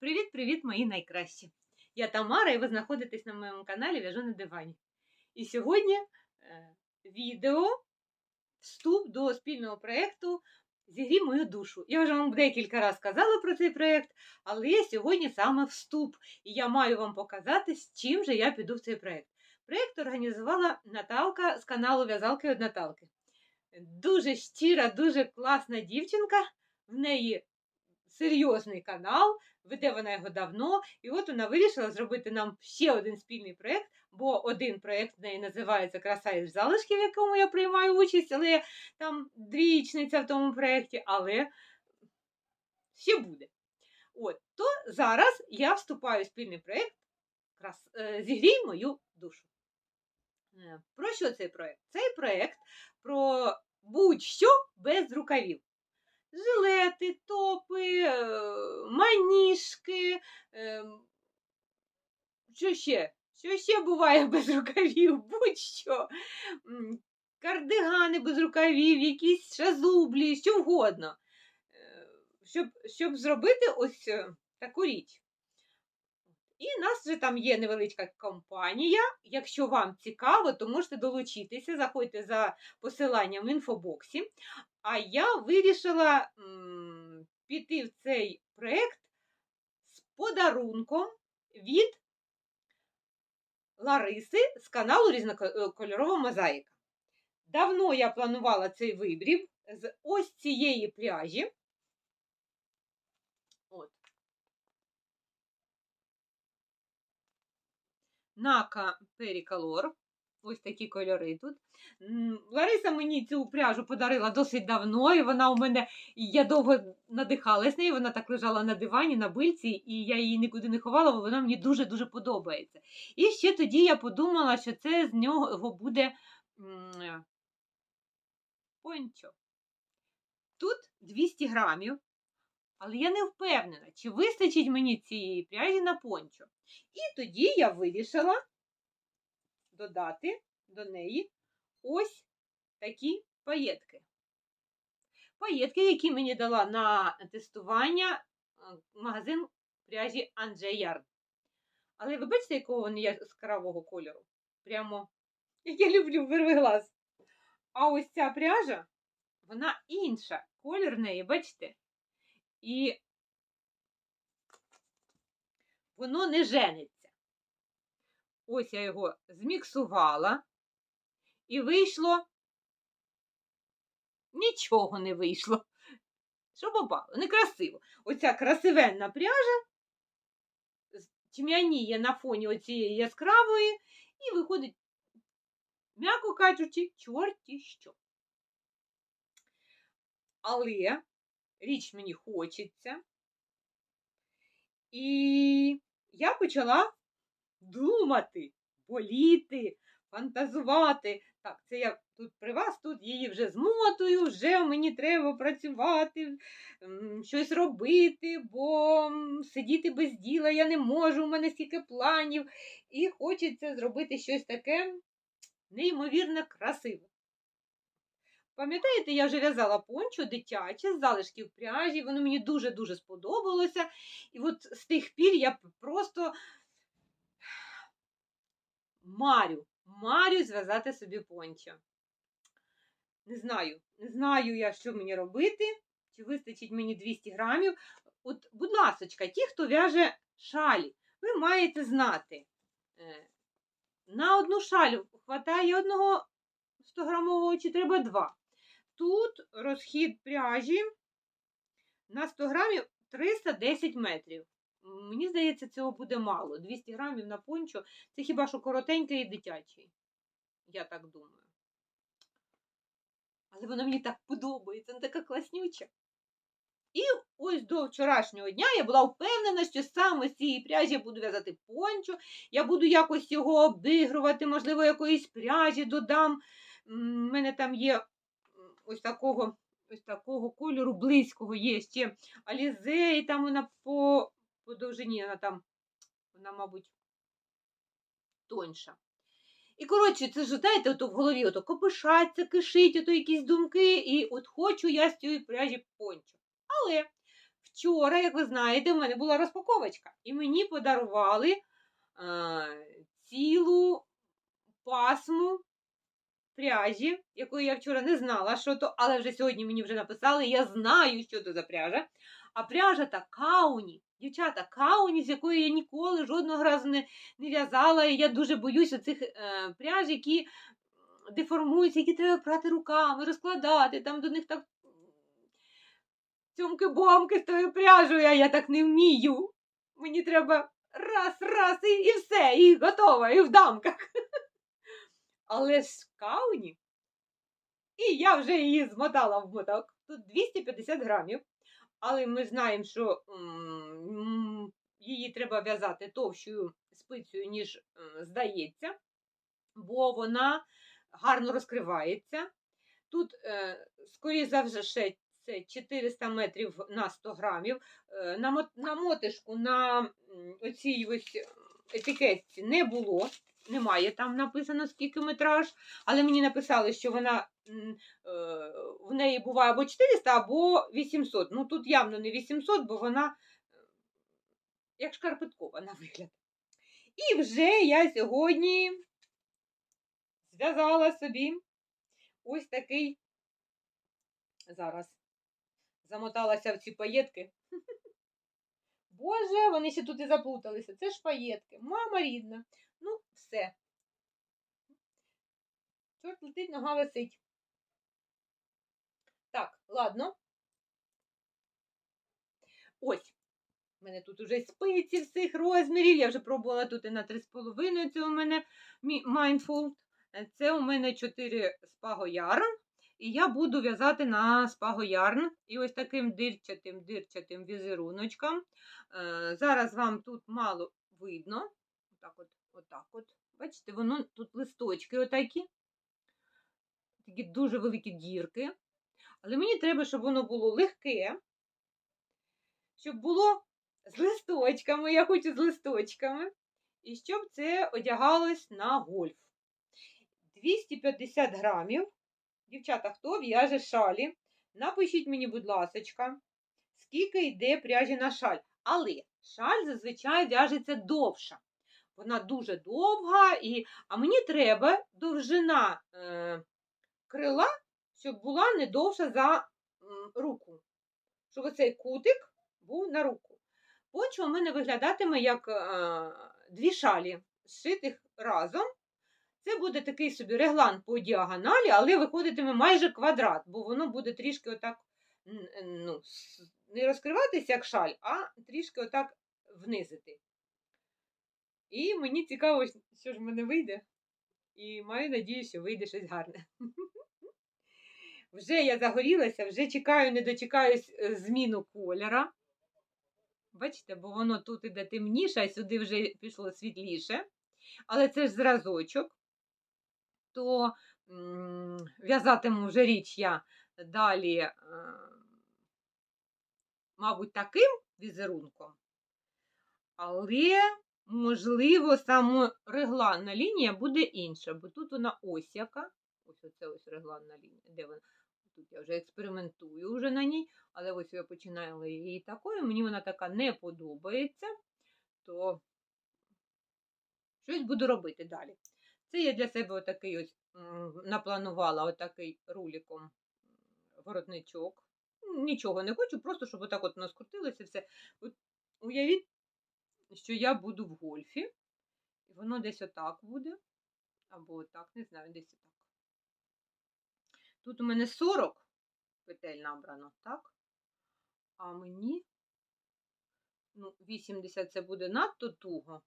Привіт-привіт, мої найкращі! Я Тамара, і ви знаходитесь на моєму каналі В'яжу на дивані. І сьогодні е, відео вступ до спільного проєкту Зігрій мою душу. Я вже вам декілька разів казала про цей проєкт, але сьогодні саме вступ. І я маю вам показати, з чим же я піду в цей проєкт. Проєкт організувала Наталка з каналу В'язалки від Наталки. Дуже щира, дуже класна дівчинка. В неї серйозний канал, веде вона його давно, і от вона вирішила зробити нам ще один спільний проєкт, бо один проєкт в неї називається Краса із залишків, в якому я приймаю участь, але там двічниця в тому проєкті, але ще буде. От, То зараз я вступаю в спільний проєкт е, Зігрій мою душу. Е, Про що цей проєкт? Цей проєкт про будь-що без рукавів жилети, топи, е, маніжки. Що ще? Що ще буває без рукавів? Будь-що. Кардигани без рукавів, якісь шазублі, що вгодно. Е, Щоб, щоб зробити ось е, таку річ. І в нас вже там є невеличка компанія. Якщо вам цікаво, то можете долучитися, заходьте за посиланням в інфобоксі. А я вирішила м, піти в цей проєкт з подарунком від Лариси з каналу Різнокольорова мозаїка. Давно я планувала цей вибрів з ось цієї пряжі. От. Нака Періколор. Ось такі кольори тут. Лариса мені цю пряжу подарила досить давно, і вона у мене, я довго надихалась нею, вона так лежала на дивані, на бильці, і я її нікуди не ховала, бо вона мені дуже-дуже подобається. І ще тоді я подумала, що це з нього буде пончо. Тут 200 грамів, але я не впевнена, чи вистачить мені цієї пряжі на пончо. І тоді я вирішила додати до неї ось такі паєтки. Паєтки, які мені дала на тестування е, магазин пряжі Анджей Ярн. Але ви бачите, якого вони яскравого кольору? Прямо, як я люблю вирви глаз. А ось ця пряжа, вона інша. Колір неї, бачите? І воно не жениться. Ось я його зміксувала, і вийшло. Нічого не вийшло. Що попало? Некрасиво. Оця красивенна пряжа тьмяніє на фоні оцієї яскравої, і виходить, м'яко кажучи, чорті що. Але річ мені хочеться. І я почала думати, боліти, фантазувати. Так, це я тут при вас, тут її вже змотую, вже мені треба працювати, щось робити, бо сидіти без діла я не можу, у мене стільки планів. І хочеться зробити щось таке неймовірно красиве. Пам'ятаєте, я вже в'язала пончо дитяче з залишків пряжі, воно мені дуже-дуже сподобалося. І от з тих пір я просто марю, марю зв'язати собі пончо. Не знаю, не знаю я, що мені робити, чи вистачить мені 200 грамів. От, будь ласочка, ті, хто в'яже шалі, ви маєте знати, е, на одну шалю хватає одного 100-грамового чи треба два. Тут розхід пряжі на 100 грамів 310 метрів. Мені здається, цього буде мало. 200 грамів на пончо це хіба що коротенький і дитячий. Я так думаю. Але вона мені так подобається, вона така класнюча. І ось до вчорашнього дня я була впевнена, що саме з цієї пряжі я буду в'язати пончо, я буду якось його обігрувати, можливо, якоїсь пряжі додам. У мене там є ось такого ось такого кольору близького є ще алізе, і там вона по, по довжині, вона там, вона, мабуть, тоньша. І, коротше, це ж, знаєте, ото в голові ото копишаться, кишить, ото якісь думки, і от хочу я з цієї пряжі пончо. Але вчора, як ви знаєте, в мене була розпаковочка, і мені подарували е, цілу пасму пряжі, якої я вчора не знала, що то, але вже сьогодні мені вже написали, я знаю, що це за пряжа. А пряжа та кауні. Дівчата, кауні, з якої я ніколи жодного разу не, не в'язала. І я дуже боюся цих е, пряж, які деформуються, які треба прати руками, розкладати, там до них так цьомки-бомки з тою пряжею, а я так не вмію. Мені треба раз, раз і, і все, і готово, і в дамках. Але ж кауні. І я вже її змотала в моток. Тут 250 грамів. Але ми знаємо, що її треба в'язати товщою спицею, ніж здається, бо вона гарно розкривається. Тут, е, скоріш за все, ще це 400 метрів на 100 грамів. Е, На, мотишку на оцій ось етикетці не було. Немає там написано скільки метраж, але мені написали, що вона в неї буває або 400, або 800. Ну тут явно не 800, бо вона е, як шкарпеткова на вигляд. І вже я сьогодні зв'язала собі ось такий. Зараз замоталася в ці паєтки. Боже, вони ще тут і заплуталися. Це ж паєтки. Мама рідна. Ну, все. Чорт летить, нога висить. Так, ладно. Ось. У мене тут уже спиці всіх розмірів. Я вже пробувала тут і на 3,5. Це у мене мі- Mindful. Це у мене 4 спагоярн. І я буду в'язати на спагоярн. І ось таким дирчатим дирчатим візеруночком. Е, Зараз вам тут мало видно. Отак от, отак от. Бачите, воно тут листочки отакі. Такі дуже великі дірки. Але мені треба, щоб воно було легке, щоб було з листочками, я хочу з листочками, і щоб це одягалось на гольф. 250 грамів. Дівчата, хто в'яже шалі? Напишіть мені, будь ласочка, скільки йде пряжі на шаль. Але шаль зазвичай в'яжеться довша. Вона дуже довга, і... а мені треба довжина е... крила, щоб була не довша за руку. Щоб оцей кутик був на руку. Почва у мене виглядатиме як е... дві шалі, зшитих разом. Це буде такий собі реглан по діагоналі, але виходитиме майже квадрат, бо воно буде трішки отак ну, не розкриватися як шаль, а трішки отак внизити. І мені цікаво, що ж в мене вийде. І маю надію, що вийде щось гарне. Вже я загорілася, вже чекаю, не дочекаюсь е, зміну кольора. Бачите, бо воно тут іде темніше, а сюди вже пішло світліше. Але це ж зразочок. То в'язатиму вже річ я далі, е, мабуть, таким візерунком. Але, можливо, саме регланна лінія буде інша, бо тут вона ось яка. Ось оце ось регланна лінія. Де вона? Тут я вже експериментую вже на ній, але ось я починала її такою. Мені вона така не подобається, то щось буду робити далі. Це я для себе отакий ось напланувала отакий руліком воротничок. Нічого не хочу, просто щоб отак от воно скрутилося все. От уявіть, що я буду в гольфі, і воно десь отак буде. Або отак, не знаю, десь отак. Тут у мене 40 петель набрано, так? А мені ну, 80 це буде надто туго.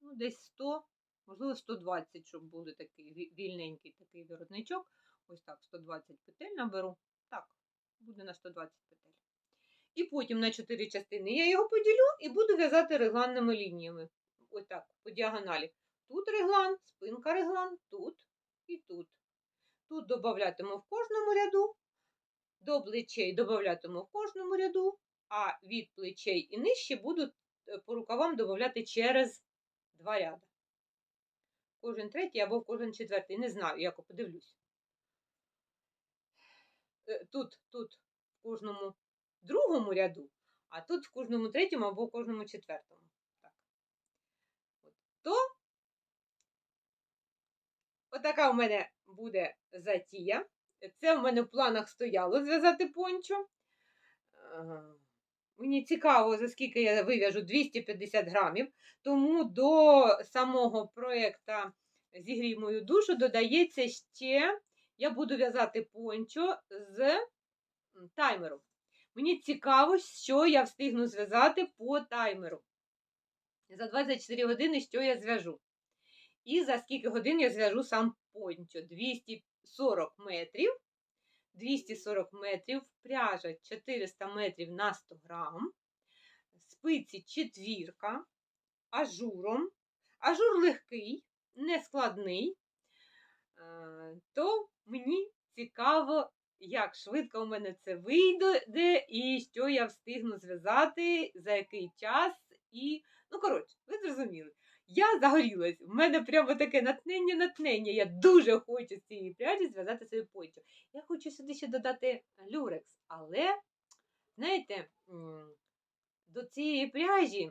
Ну, десь 100, можливо, 120, щоб буде такий вільненький такий виробничок. Ось так, 120 петель наберу. Так, буде на 120 петель. І потім на 4 частини я його поділю і буду в'язати регланними лініями. Ось так, по діагоналі. Тут реглан, спинка реглан, тут і тут. Тут додатиму в кожному ряду, до плечей додатиму в кожному ряду, а від плечей і нижче буду е, по рукавам додати через два ряди. Кожен третій або кожен четвертий. Не знаю, як подивлюсь. Е, Тут, тут, в кожному другому ряду, а тут в кожному третьому або в кожному четвертому. Так. От. То отака у мене буде затія. Це в мене в планах стояло зв'язати пончо. Е, Мені цікаво, за скільки я вив'яжу 250 грамів. Тому до самого проєкта Зігрій мою душу додається ще, я буду в'язати пончо з таймером. Мені цікаво, що я встигну зв'язати по таймеру. За 24 години, що я зв'яжу. І за скільки годин я зв'яжу сам пончо. 240 метрів. 240 метрів, пряжа 400 метрів на 100 грам, спиці четвірка, ажуром. Ажур легкий, нескладний, Е, то мені цікаво, як швидко у мене це вийде, і що я встигну зв'язати, за який час. І, ну, коротше, ви зрозуміли. Я загорілась, в мене прямо таке натхнення. Я дуже хочу з цієї пряжі зв'язати свою пончо. Я хочу сюди ще додати люрекс, але, знаєте, до цієї пряжі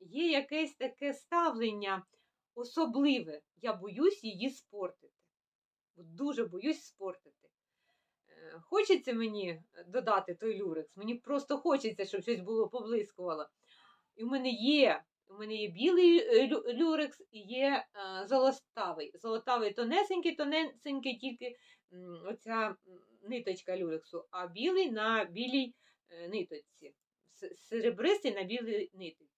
є якесь таке ставлення особливе. Я боюсь її спортити. Дуже боюсь спортити. Е, Хочеться мені додати той люрекс. Мені просто хочеться, щоб щось було поблискувало. І в мене є. У мене є білий е, люрекс і є е, золотавий. Золотавий тонесенький, тонесенький, тільки оця ниточка люрексу, а білий на білій е, ниточці. Серебристий на білій ниточці.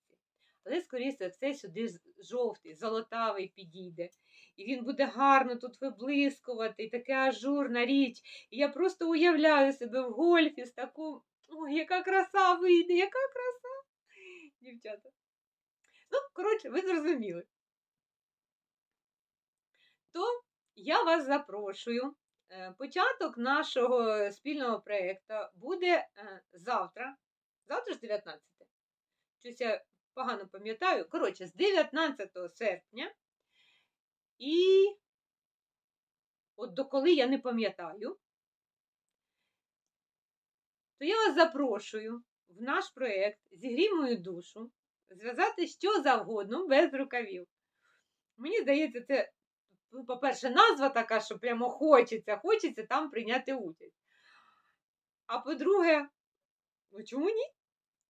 Але, скоріше все, сюди жовтий, золотавий підійде. І він буде гарно тут виблискувати, і таке ажурна річ. І я просто уявляю себе в гольфі з таку. Ой, яка краса вийде, яка краса, дівчата. Ну, коротше, ви зрозуміли. То я вас запрошую. Е, Початок нашого спільного проєкту буде е, завтра. Завтра ж 19. Щось я погано пам'ятаю. Коротше, з 19 серпня. І от доколи я не пам'ятаю, то я вас запрошую в наш проєкт Зігрій мою душу зв'язати що завгодно без рукавів. Мені здається, це, ну, по-перше, назва така, що прямо хочеться, хочеться там прийняти участь. А по-друге, ну чому ні?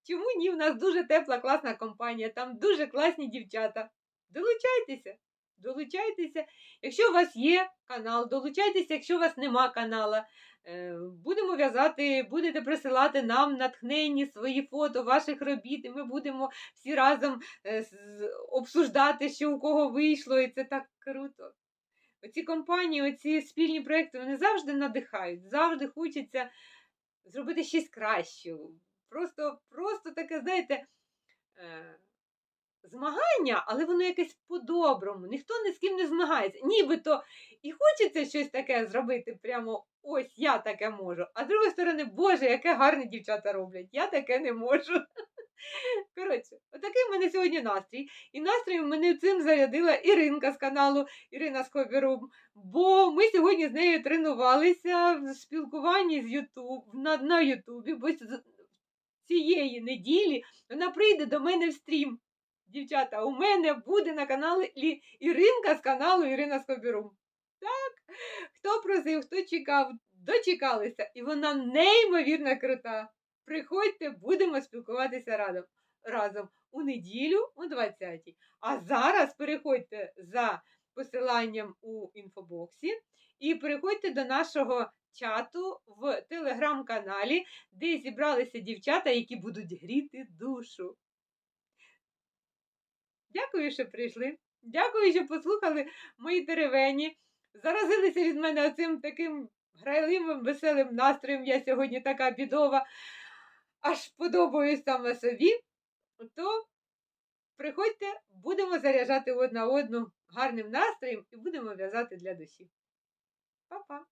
Чому ні? У нас дуже тепла, класна компанія, там дуже класні дівчата. Долучайтеся, долучайтеся. Якщо у вас є канал, долучайтеся, якщо у вас нема канала. Е, Будемо в'язати, будете присилати нам натхненні свої фото ваших робіт, і ми будемо всі разом е, обсуждати, що у кого вийшло, і це так круто. Оці компанії, оці спільні проекти, вони завжди надихають, завжди хочеться зробити щось краще. Просто, просто таке, знаєте, е, змагання, але воно якесь по-доброму. Ніхто ні з ким не змагається. Нібито і хочеться щось таке зробити, прямо ось я таке можу. А з другої сторони, Боже, яке гарне дівчата роблять. Я таке не можу. Коротше, отакий в мене сьогодні настрій. І настрій мене цим зарядила Іринка з каналу Ірина Скобірум. Бо ми сьогодні з нею тренувалися в спілкуванні з Ютуб на, на Ютубі, бо цієї неділі вона прийде до мене в стрім. Дівчата, у мене буде на каналі Іринка з каналу Ірина Скобірум. Так, хто просив, хто чекав, дочекалися. І вона неймовірно крута. Приходьте, будемо спілкуватися разом, разом у неділю о 20-й. А зараз переходьте за посиланням у інфобоксі і переходьте до нашого чату в телеграм-каналі, де зібралися дівчата, які будуть гріти душу. Дякую, що прийшли. Дякую, що послухали мої теревені. Заразилися від мене оцим таким грайливим, веселим настроєм. Я сьогодні така бідова, аж подобаюсь саме собі. То приходьте, будемо заряджати одна одну гарним настроєм і будемо в'язати для душі. Па-па!